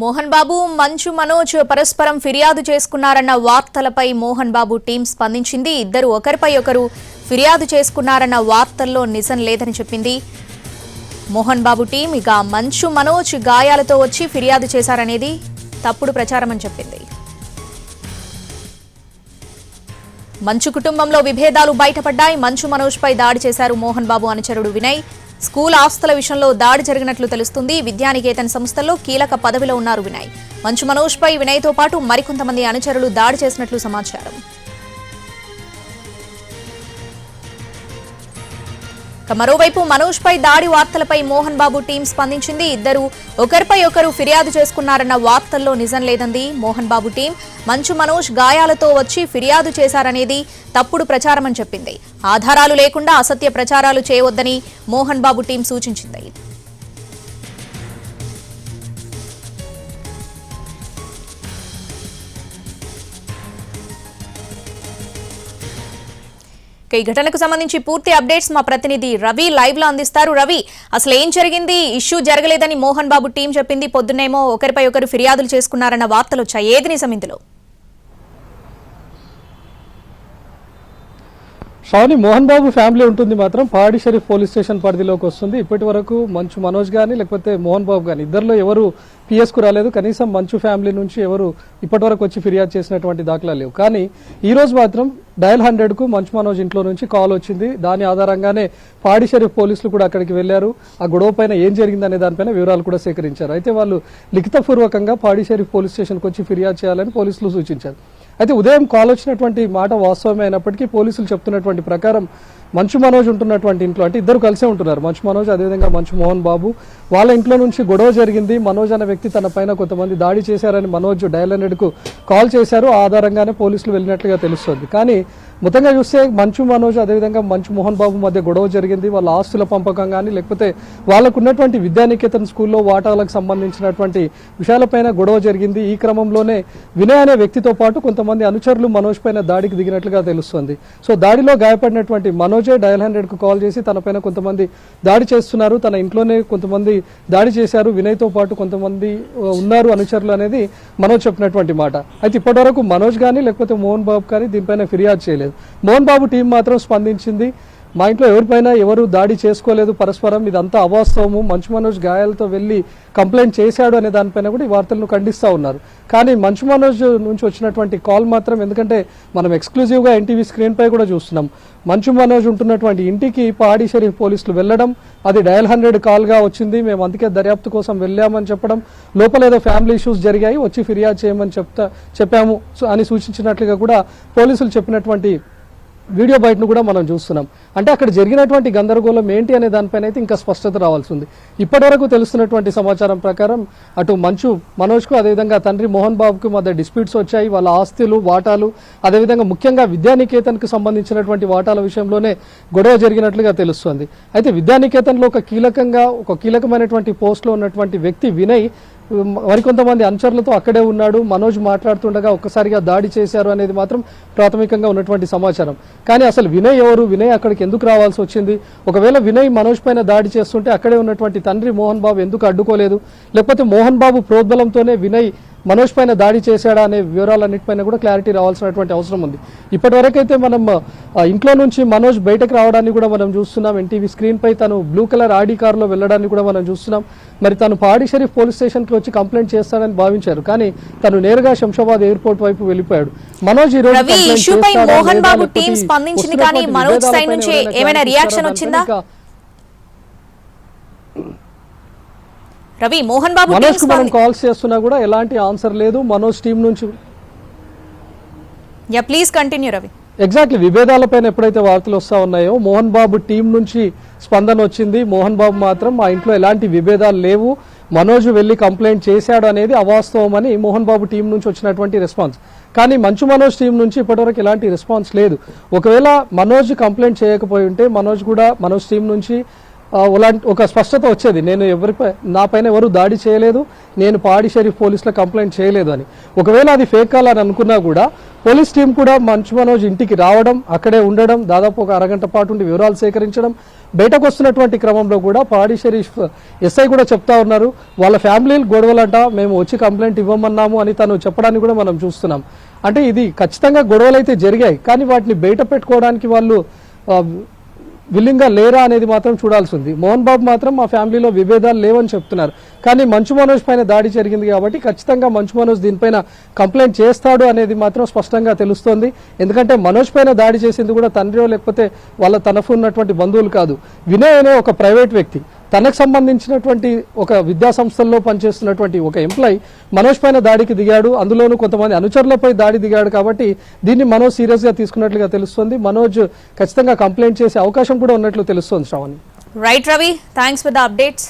మోహన్ బాబు మంచు మనోజ్ పరస్పరం ఫిర్యాదు చేసుకున్నారన్న వార్తలపై మోహన్ బాబు టీం స్పందించింది. ఇద్దరు ఒకరిపై ఒకరు ఫిర్యాదు చేసుకున్నారన్న వార్తల్లో నిజం లేదని చెప్పింది. మోహన్ బాబు టీం ఇక మంచు మనోజ్ గాయాలతో వచ్చి ఫిర్యాదు చేశారనేది తప్పుడు ప్రచారమని చెప్పింది. మంచు కుటుంబంలో విభేదాలు బయటపడ్డాయి. మంచు మనోజ్ పై దాడి చేశారు మోహన్ బాబు అనుచరుడు వినయ్. స్కూల్ ఆస్తుల విషయంలో దాడి జరిగినట్లు తెలుస్తుంది. విద్యానికేతన్ సంస్థల్లో కీలక పదవిలో ఉన్నారు వినయ్. మంచు మనోజ్ పై వినయ్తో పాటు మరికొంతమంది అనుచరులు దాడి చేసినట్లు సమాచారం. మరోవైపు మనోజ్ పై దాడి వార్తలపై మోహన్ బాబు టీం స్పందించింది. ఇద్దరు ఒకరిపై ఒకరు ఫిర్యాదు చేసుకున్నారన్న వార్తల్లో నిజం లేదంది మోహన్ బాబు టీం. మంచు మనోజ్ గాయాలతో వచ్చి ఫిర్యాదు చేశారనేది తప్పుడు ప్రచారమని చెప్పింది. ఆధారాలు లేకుండా అసత్య ప్రచారాలు చేయవద్దని మోహన్ బాబు టీం సూచించింది. ఈ ఘటనకు సంబంధించి పూర్తి అప్డేట్స్ మా ప్రతినిధి రవి లైవ్లో అందిస్తారు. రవి అసలు ఏం జరిగింది? ఇష్యూ జరగలేదని మోహన్ బాబు టీం చెప్పింది. పొద్దున్నేమో ఒకరిపై ఒకరు ఫిర్యాదులు చేసుకున్నారన్న వార్తలు వచ్చాయి. ఏది నిజం ఇందులో? శ్రావణి మోహన్ బాబు ఫ్యామిలీ ఉంటుంది మాత్రం పాడి షరీఫ్ పోలీస్ స్టేషన్ పరిధిలోకి వస్తుంది. ఇప్పటి వరకు మంచు మనోజ్ కానీ లేకపోతే మోహన్ బాబు కానీ ఇద్దరిలో ఎవరు పిఎస్కు రాలేదు. కనీసం మంచు ఫ్యామిలీ నుంచి ఎవరు ఇప్పటి వరకు వచ్చి ఫిర్యాదు చేసినటువంటి దాఖలా లేవు. కానీ ఈ రోజు మాత్రం డయల్ హండ్రెడ్కు మంచు మనోజ్ ఇంట్లో నుంచి కాల్ వచ్చింది. దాని ఆధారంగానే పాడి షరీఫ్ పోలీసులు కూడా అక్కడికి వెళ్ళారు ఆ గొడవ పైన ఏం జరిగిందనే దానిపైన వివరాలు కూడా సేకరించారు. అయితే వాళ్ళు లిఖితపూర్వకంగా పాడి షరీఫ్ పోలీస్ స్టేషన్కి వచ్చి ఫిర్యాదు చేయాలని పోలీసులు సూచించారు. అయితే ఉదయం కాల్ వచ్చినటువంటి మాట వాస్తవమైనప్పటికీ అయినప్పటికీ పోలీసులు చెప్తున్నటువంటి ప్రకారం మంచు మనోజ్ ఉంటున్నటువంటి ఇంట్లో అంటే ఇద్దరు కలిసే ఉంటున్నారు. మంచు మనోజ్ అదేవిధంగా మంచు మోహన్ బాబు. వాళ్ళ ఇంట్లో నుంచి గొడవ జరిగింది. మనోజ్ అనే వ్యక్తి తన పైన కొంతమంది దాడి చేశారని మనోజ్ డయల్ హండ్రెడ్కు కాల్ చేశారు. ఆ ఆధారంగానే పోలీసులు వెళ్ళినట్లుగా తెలుస్తుంది. కానీ మొత్తంగా చూస్తే మంచు మనోజ్ అదేవిధంగా మంచు మోహన్ బాబు మధ్య గొడవ జరిగింది. వాళ్ళ ఆస్తుల పంపకం కానీ లేకపోతే వాళ్ళకు ఉన్నటువంటి విద్యానికేతన్ స్కూల్లో వాటాలకు సంబంధించినటువంటి విషయాలపైన గొడవ జరిగింది. ఈ క్రమంలోనే వినయ్ అనే వ్యక్తితో పాటు కొంతమంది అనుచరులు మనోజ్ పైన దాడికి దిగినట్లుగా తెలుస్తుంది. సో దాడిలో గాయపడినటువంటి మనోజ్ డయల్ హండ్రెడ్కు కాల్ చేసి తన పైన కొంతమంది దాడి చేస్తున్నారు. తన ఇంట్లోనే కొంతమంది దాడి చేశారు. వినయ్తో పాటు కొంతమంది ఉన్నారు అనుచరులు అనేది మనోజ్ చెప్పినటువంటి మాట. అయితే ఇప్పటివరకు మనోజ్ కానీ లేకపోతే మోహన్ బాబు కానీ దీనిపైన ఫిర్యాదు చేయలేదు. మోహన్ బాబు టీం మాత్రం స్పందించింది. మా ఇంట్లో ఎవరిపైన ఎవరు దాడి చేసుకోలేదు పరస్పరం ఇదంతా అవాస్తవము. మంచు మనోజ్ గాయాలతో వెళ్ళి కంప్లైంట్ చేశాడు అనే దానిపైన కూడా ఈ వార్తలను ఖండిస్తూ ఉన్నారు. కానీ మంచు మనోజ్ నుంచి వచ్చినటువంటి కాల్ మాత్రం ఎందుకంటే మనం ఎక్స్క్లూజివ్గా ఎన్టీవీ స్క్రీన్పై కూడా చూస్తున్నాం. మంచు మనోజ్ ఉంటున్నటువంటి ఇంటికి పాడి షరీఫ్ పోలీసులు వెళ్ళడం అది డయల్ హండ్రెడ్ కాల్గా వచ్చింది. మేము అందుకే దర్యాప్తు కోసం వెళ్ళామని చెప్పడం లోపల ఏదో ఫ్యామిలీ ఇష్యూస్ జరిగాయి వచ్చి ఫిర్యాదు చేయమని చెప్తా చెప్పాము అని సూచించినట్లుగా కూడా పోలీసులు చెప్పినటువంటి వీడియో బయటను కూడా మనం చూస్తున్నాం. అంటే అక్కడ జరిగినటువంటి గందరగోళం ఏంటి అనే దానిపైన అయితే ఇంకా స్పష్టత రావాల్సి ఉంది. ఇప్పటివరకు తెలుస్తున్నటువంటి సమాచారం ప్రకారం అటు మంచు మనోజ్కు అదేవిధంగా తండ్రి మోహన్ బాబుకు మధ్య డిస్ప్యూట్స్ వచ్చాయి. వాళ్ళ ఆస్తులు వాటాలు అదేవిధంగా ముఖ్యంగా విద్యానికేతన్కు సంబంధించినటువంటి వాటాల విషయంలోనే గొడవ జరిగినట్లుగా తెలుస్తుంది. అయితే విద్యానికేతన్లో ఒక కీలకంగా ఒక కీలకమైనటువంటి పోస్ట్లో ఉన్నటువంటి వ్యక్తి వినయ్ మరికొంతమంది అనుచరులతో అక్కడే ఉన్నాడు. మనోజ్ మాట్లాడుతుండగా ఒక్కసారిగా దాడి చేశారు అనేది మాత్రం ప్రాథమికంగా ఉన్నటువంటి సమాచారం. కానీ అసలు వినయ్ ఎవరు? వినయ్ అక్కడికి ఎందుకు రావాల్సి వచ్చింది? ఒకవేళ వినయ్ మనోజ్ పైన దాడి చేస్తుంటే అక్కడే ఉన్నటువంటి తండ్రి మోహన్ బాబు ఎందుకు అడ్డుకోలేదు? లేకపోతే మోహన్ బాబు ప్రోద్బలంతోనే వినయ్ మనోజ్ పైన దాడి చేశాడా అనే వివరాలన్నిటిపైన కూడా క్లారిటీ రావాల్సినటువంటి అవసరం ఉంది. ఇప్పటివరకైతే మనం ఇంట్లో నుంచి మనోజ్ బయటకు రావడాన్ని కూడా మనం చూస్తున్నాం. ఎన్టీవీ స్క్రీన్ పై తను బ్లూ కలర్ ఆడి కారులో వెళ్ళడాన్ని కూడా మనం చూస్తున్నాం. మరి తను పాడి షరీఫ్ పోలీస్ స్టేషన్కి వచ్చి కంప్లైంట్ చేస్తాడని భావించారు. కానీ తను నేరుగా శంషాబాద్ ఎయిర్పోర్ట్ వైపు వెళ్ళిపోయాడు. మనోజ్ ఈ రోజు రవి, complaint ఇష్యూపై చేస్తాడా మోహన్ లేదా బాబు లేకపోతే టీం స్పందించింది వస్తున్నటువంటి కానీ మనోజ్ సైడ్ నుంచి ఏమైనా రియాక్షన్ వచ్చిందా? దానిపైన ఇంకా రవి మోహన్ బాబు మనోజ్ మనం కాల్స్ చేస్తున్నా కూడా ఎలాంటి ఆన్సర్ లేదు. మనోజ్ టీం నుంచి yeah please continue Ravi. Exactly విభేదాలపైన ఎప్పుడైతే వార్తలు వస్తా ఉన్నాయో మోహన్ బాబు టీం నుంచి స్పందన వచ్చింది. మోహన్ బాబు మాత్రం మా ఇంట్లో ఎలాంటి విభేదాలు లేవు. మనోజ్ వెళ్ళి కంప్లైంట్ చేశాడు అనేది అవాస్తవం అని మోహన్ బాబు టీం నుంచి వచ్చినటువంటి రెస్పాన్స్. కానీ మంచు మనోజ్ టీం నుంచి ఇప్పటివరకు ఎలాంటి రెస్పాన్స్ లేదు. ఒకవేళ మనోజ్ కంప్లైంట్ చేయకపోయి ఉంటే మనోజ్ కూడా మనోజ్ టీం నుంచి అలాంటి ఒక స్పష్టత వచ్చేది. నేను ఎవరిపై నా పైన ఎవరు దాడి చేయలేదు నేను పాడి షరీఫ్ పోలీసులో కంప్లైంట్ చేయలేదు అని. ఒకవేళ అది ఫేక్ కాలని అనుకున్నా కూడా పోలీస్ టీం కూడా మంచు మనోజ్ ఇంటికి రావడం అక్కడే ఉండడం దాదాపు ఒక అరగంట పాటు ఉండి వివరాలు సేకరించడం బయటకు వస్తున్నటువంటి క్రమంలో కూడా పాడి షరీఫ్ ఎస్ఐ కూడా చెప్తా ఉన్నారు. వాళ్ళ ఫ్యామిలీలు గొడవలంట మేము వచ్చి కంప్లైంట్ ఇవ్వమన్నాము అని తను చెప్పడాన్ని కూడా మనం చూస్తున్నాం. అంటే ఇది ఖచ్చితంగా గొడవలు అయితే జరిగాయి కానీ వాటిని బయట పెట్టుకోవడానికి వాళ్ళు ఆ, విల్లింగ్గా లేరా అనేది మాత్రం చూడాల్సి ఉంది. మోహన్ బాబు మాత్రం మా ఫ్యామిలీలో విభేదాలు లేవని చెప్తున్నారు. కానీ మంచు మనోజ్ పైన దాడి జరిగింది కాబట్టి ఖచ్చితంగా మంచు మనోజ్ దీనిపైన కంప్లైంట్ చేస్తాడు అనేది మాత్రం స్పష్టంగా తెలుస్తోంది. ఎందుకంటే మనోజ్ పైన దాడి చేసింది కూడా తండ్రి లేకపోతే వాళ్ళ తనఫు ఉన్నటువంటి బంధువులు కాదు. వినయ్ అనే ఒక ప్రైవేట్ వ్యక్తి. తనకు సంబంధించినటువంటి ఒక విద్యా సంస్థల్లో పనిచేస్తున్నటువంటి ఒక ఎంప్లాయ్ మనోజ్ పైన దాడికి దిగాడు. అందులోనూ కొంతమంది అనుచరులపై దాడి దిగాడు కాబట్టి దీన్ని మనోజ్ సీరియస్గా తీసుకున్నట్లుగా తెలుస్తుంది. మనోజ్ ఖచ్చితంగా కంప్లైంట్ చేసే అవకాశం కూడా ఉన్నట్లు తెలుస్తుంది Sravani. Right Ravi thanks for the updates